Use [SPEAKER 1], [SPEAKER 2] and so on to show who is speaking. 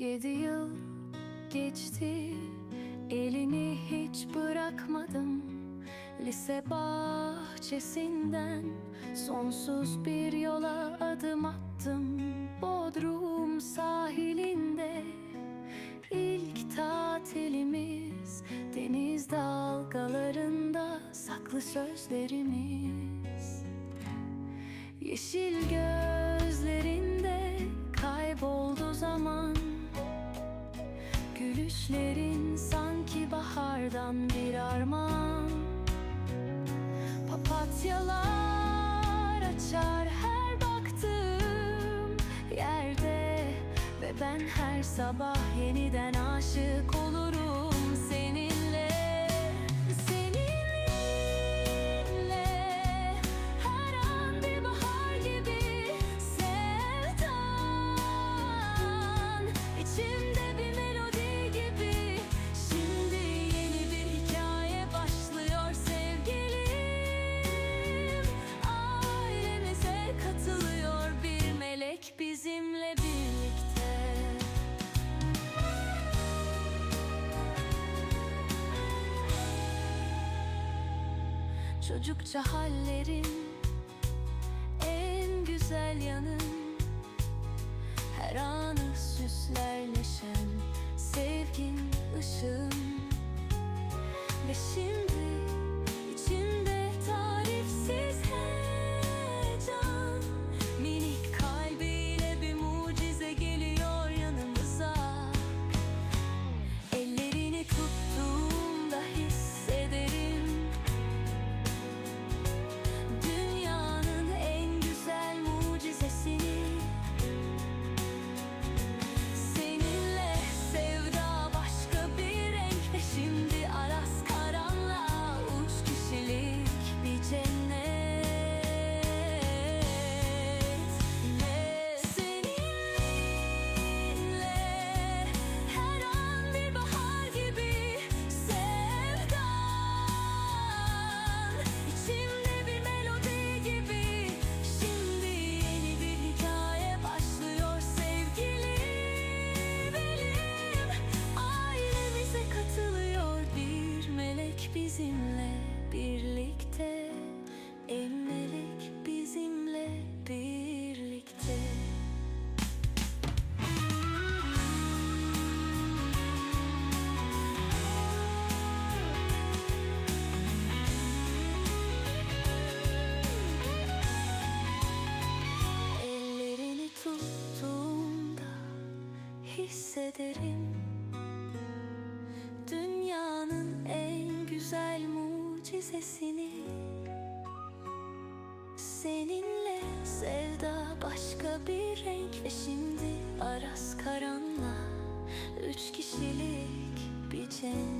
[SPEAKER 1] Yedi yıl geçti Elini hiç bırakmadım. Lise bahçesinden Sonsuz bir yola adım attım. Bodrum sahilinde İlk tatilimiz. Deniz dalgalarında Saklı sözlerimiz. Yeşil gözlerinde kayboldu zaman Gülüşlerin sanki bahardan bir armağan. Papatyalar açar her baktığım yerde Ve ben her sabah yeniden aşık olurum Çocukça hallerin en güzel yanın. Her anı süsler bizimle birlikte melek bizimle birlikte. Ellerini tuttuğumda hissederim sesini. Seninle sevda başka bir renk Ve şimdi aras karanla Üç kişilik bir cennet